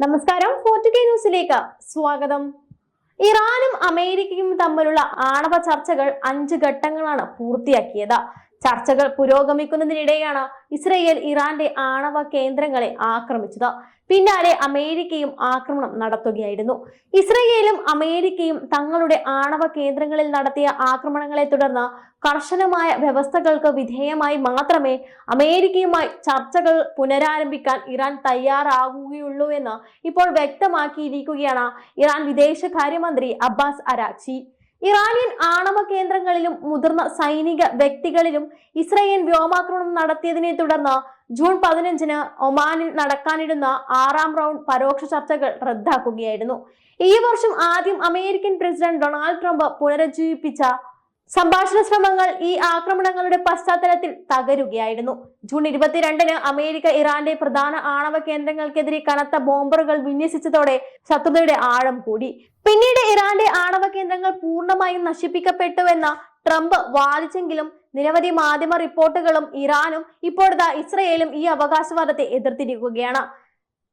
നമസ്കാരം. ഫോർട്ടുകെ ന്യൂസിലേക്ക് സ്വാഗതം. ഇറാനും അമേരിക്കയും തമ്മിലുള്ള ആണവ ചർച്ചകൾ അഞ്ച് ഘട്ടങ്ങളാണ് പൂർത്തിയാക്കിയത്. ചർച്ചകൾ പുരോഗമിക്കുന്നതിനിടെയാണ് ഇസ്രയേൽ ഇറാന്റെ ആണവ കേന്ദ്രങ്ങളെ ആക്രമിച്ചത്. പിന്നാലെ അമേരിക്കയും ആക്രമണം നടത്തുകയായിരുന്നു. ഇസ്രയേലും അമേരിക്കയും തങ്ങളുടെ ആണവ കേന്ദ്രങ്ങളിൽ നടത്തിയ ആക്രമണങ്ങളെ തുടർന്ന് കർശനമായ വ്യവസ്ഥകൾക്ക് വിധേയമായി മാത്രമേ അമേരിക്കയുമായി ചർച്ചകൾ പുനരാരംഭിക്കാൻ ഇറാൻ തയ്യാറാകുകയുള്ളൂ എന്ന് ഇപ്പോൾ വ്യക്തമാക്കിയിരിക്കുകയാണ് ഇറാൻ വിദേശകാര്യമന്ത്രി അബ്ബാസ് അരാക്ചി ഇറാനിയൻ ആണവ കേന്ദ്രങ്ങളിലും മുതിർന്ന സൈനിക വ്യക്തികളിലും ഇസ്രയേൽ വ്യോമാക്രമണം നടത്തിയതിനെ തുടർന്ന് ജൂൺ പതിനഞ്ചിന് ഒമാനിൽ നടക്കാനിരുന്ന ആറാം റൗണ്ട് പരോക്ഷ ചർച്ചകൾ റദ്ദാക്കുകയായിരുന്നു. ഈ വർഷം ആദ്യം അമേരിക്കൻ പ്രസിഡന്റ് ഡൊണാൾഡ് ട്രംപ് പുനരുജ്ജീവിപ്പിച്ച സംഭാഷണ ശ്രമങ്ങൾ ഈ ആക്രമണങ്ങളുടെ പശ്ചാത്തലത്തിൽ തകരുകയായിരുന്നു. ജൂൺ ഇരുപത്തിരണ്ടിന് അമേരിക്ക ഇറാന്റെ പ്രധാന ആണവ കേന്ദ്രങ്ങൾക്കെതിരെ കനത്ത ബോംബറുകൾ വിന്യസിച്ചതോടെ ശത്രുതയുടെ ആഴം കൂടി. പിന്നീട് ഇറാന്റെ ആണവ കേന്ദ്രങ്ങൾ പൂർണമായും നശിപ്പിക്കപ്പെട്ടുവെന്ന ട്രംപ് വാദിച്ചെങ്കിലും നിരവധി മാധ്യമ റിപ്പോർട്ടുകളും ഇറാനും ഇപ്പോഴത്തെ ഇസ്രയേലും ഈ അവകാശവാദത്തെ എതിർത്തിരിക്കുകയാണ്.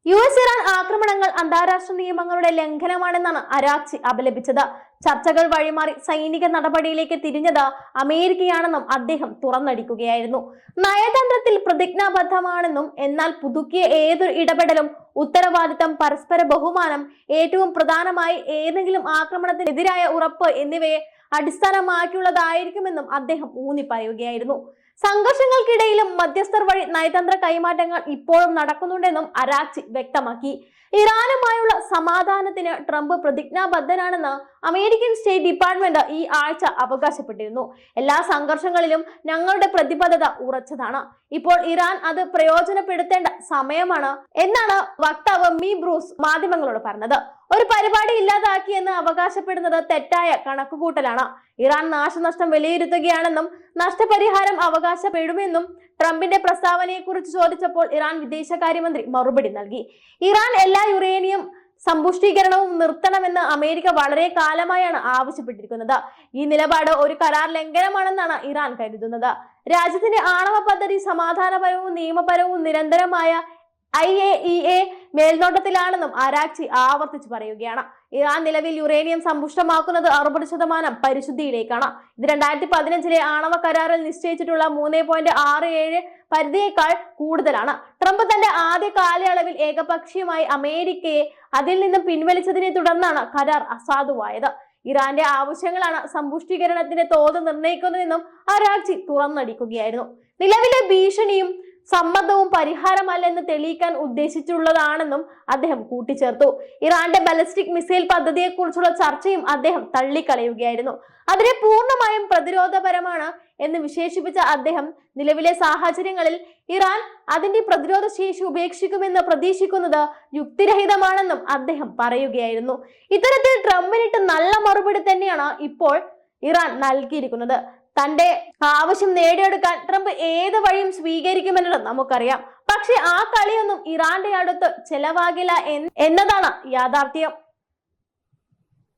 യു എസ് ഇറാൻ ആക്രമണങ്ങൾ അന്താരാഷ്ട്ര നിയമങ്ങളുടെ ലംഘനമാണെന്നാണ് അരാക്ചി അപലപിച്ചത്. ചർച്ചകൾ വഴിമാറി സൈനിക നടപടിയിലേക്ക് തിരിഞ്ഞത് അമേരിക്കയാണെന്നും അദ്ദേഹം തുറന്നടിക്കുകയായിരുന്നു. നയതന്ത്രത്തിൽ പ്രതിജ്ഞാബദ്ധമാണെന്നും എന്നാൽ പുതുക്കിയ ഏതൊരു ഇടപെടലും ഉത്തരവാദിത്തം പരസ്പര ബഹുമാനം ഏറ്റവും പ്രധാനമായി ഏതെങ്കിലും ആക്രമണത്തിനെതിരായ ഉറപ്പ് എന്നിവയെ അടിസ്ഥാനമാക്കിയുള്ളതായിരിക്കുമെന്നും അദ്ദേഹം ഊന്നി പറയുകയായിരുന്നു സംഘർഷങ്ങൾക്കിടയിലും മധ്യസ്ഥർ വഴി നയതന്ത്ര കൈമാറ്റങ്ങൾ ഇപ്പോഴും നടക്കുന്നുണ്ടെന്നും അരാച്ചി വ്യക്തമാക്കി. ഇറാനുമായുള്ള സമാധാനത്തിന് ട്രംപ് പ്രതിജ്ഞാബദ്ധനാണെന്ന് അമേരിക്കൻ സ്റ്റേറ്റ് ഡിപ്പാർട്ട്മെന്റ് ഈ ആഴ്ച അവകാശപ്പെട്ടിരുന്നു. എല്ലാ സംഘർഷങ്ങളിലും ഞങ്ങളുടെ പ്രതിബദ്ധത ഉറച്ചതാണ്. ഇപ്പോൾ ഇറാൻ അത് പ്രയോജനപ്പെടുത്തേണ്ട സമയമാണ് എന്നാണ് വക്താവ് മീ ബ്രൂസ് മാധ്യമങ്ങളോട് പറഞ്ഞത്. ഒരു പരിപാടി ഇല്ലാതാക്കിയെന്ന് അവകാശപ്പെടുന്നത് തെറ്റായ കണക്കുകൂട്ടലാണ്. ഇറാൻ നാശനഷ്ടം വിലയിരുത്തുകയാണെന്നും നഷ്ടപരിഹാരം അവകാശപ്പെടുമെന്നും ട്രംപിന്റെ പ്രസ്താവനയെക്കുറിച്ച് ചോദിച്ചപ്പോൾ ഇറാൻ വിദേശകാര്യമന്ത്രി മറുപടി നൽകി. ഇറാൻ എല്ലാ യുറേനിയം സമ്പുഷ്ടീകരണവും നിർത്തണമെന്ന് അമേരിക്ക വളരെ കാലമായാണ് ആവശ്യപ്പെട്ടിരിക്കുന്നത്. ഈ നിലപാട് ഒരു കരാർ ലംഘനമാണെന്നാണ് ഇറാൻ കരുതുന്നത്. രാജ്യത്തിന്റെ ആണവ പദ്ധതി സമാധാനപരവും നിയമപരവും നിരന്തരമായ ഐ എ ഇ എ മേൽനോട്ടത്തിലാണെന്നും അരാക്ചി ആവർത്തിച്ചു പറയുകയാണ്. ഇറാൻ നിലവിൽ യുറേനിയം സമ്പുഷ്ടമാക്കുന്നത് അറുപത് ശതമാനം പരിശുദ്ധിയിലേക്കാണ്. ഇത് രണ്ടായിരത്തി പതിനഞ്ചിലെ ആണവ കരാറിൽ നിശ്ചയിച്ചിട്ടുള്ള മൂന്ന് പോയിന്റ് ആറ് ഏഴ് പരിധിയേക്കാൾ കൂടുതലാണ്. ട്രംപ് തന്റെ ആദ്യ കാലയളവിൽ ഏകപക്ഷീയമായി അമേരിക്കയെ അതിൽ നിന്നും പിൻവലിച്ചതിനെ തുടർന്നാണ് കരാർ അസാധുവായത്. ഇറാന്റെ ആവശ്യങ്ങളാണ് സമ്പുഷ്ടീകരണത്തിന്റെ തോത് നിർണയിക്കുന്നതെന്നും അരാക്ചി തുറന്നടിക്കുകയായിരുന്നു. നിലവിലെ ഭീഷണിയും സമ്മർദ്ദവും പരിഹാരമല്ലെന്ന് തെളിയിക്കാൻ ഉദ്ദേശിച്ചുള്ളതാണെന്നും അദ്ദേഹം കൂട്ടിച്ചേർത്തു. ഇറാന്റെ ബലസ്റ്റിക് മിസൈൽ പദ്ധതിയെക്കുറിച്ചുള്ള ചർച്ചയും അദ്ദേഹം തള്ളിക്കളയുകയായിരുന്നു. അതിനെ പൂർണമായും പ്രതിരോധപരമാണ് എന്ന് വിശേഷിപ്പിച്ച അദ്ദേഹം നിലവിലെ സാഹചര്യങ്ങളിൽ ഇറാൻ അതിന്റെ പ്രതിരോധ ശേഷി ഉപേക്ഷിക്കുമെന്ന് പ്രതീക്ഷിക്കുന്നത് യുക്തിരഹിതമാണെന്നും അദ്ദേഹം പറയുകയായിരുന്നു. ഇത്തരത്തിൽ ട്രംപിനിട്ട് നല്ല മറുപടി തന്നെയാണ് ഇപ്പോൾ ഇറാൻ നൽകിയിരിക്കുന്നത്. തന്റെ ആവശ്യം നേടിയെടുക്കാൻ ട്രംപ് ഏത് വഴിയും സ്വീകരിക്കുമെന്നത് നമുക്കറിയാം. പക്ഷെ ആ കളിയൊന്നും ഇറാന്റെ അടുത്ത് ചെലവാകില്ല എന്നതാണ് യാഥാർത്ഥ്യം.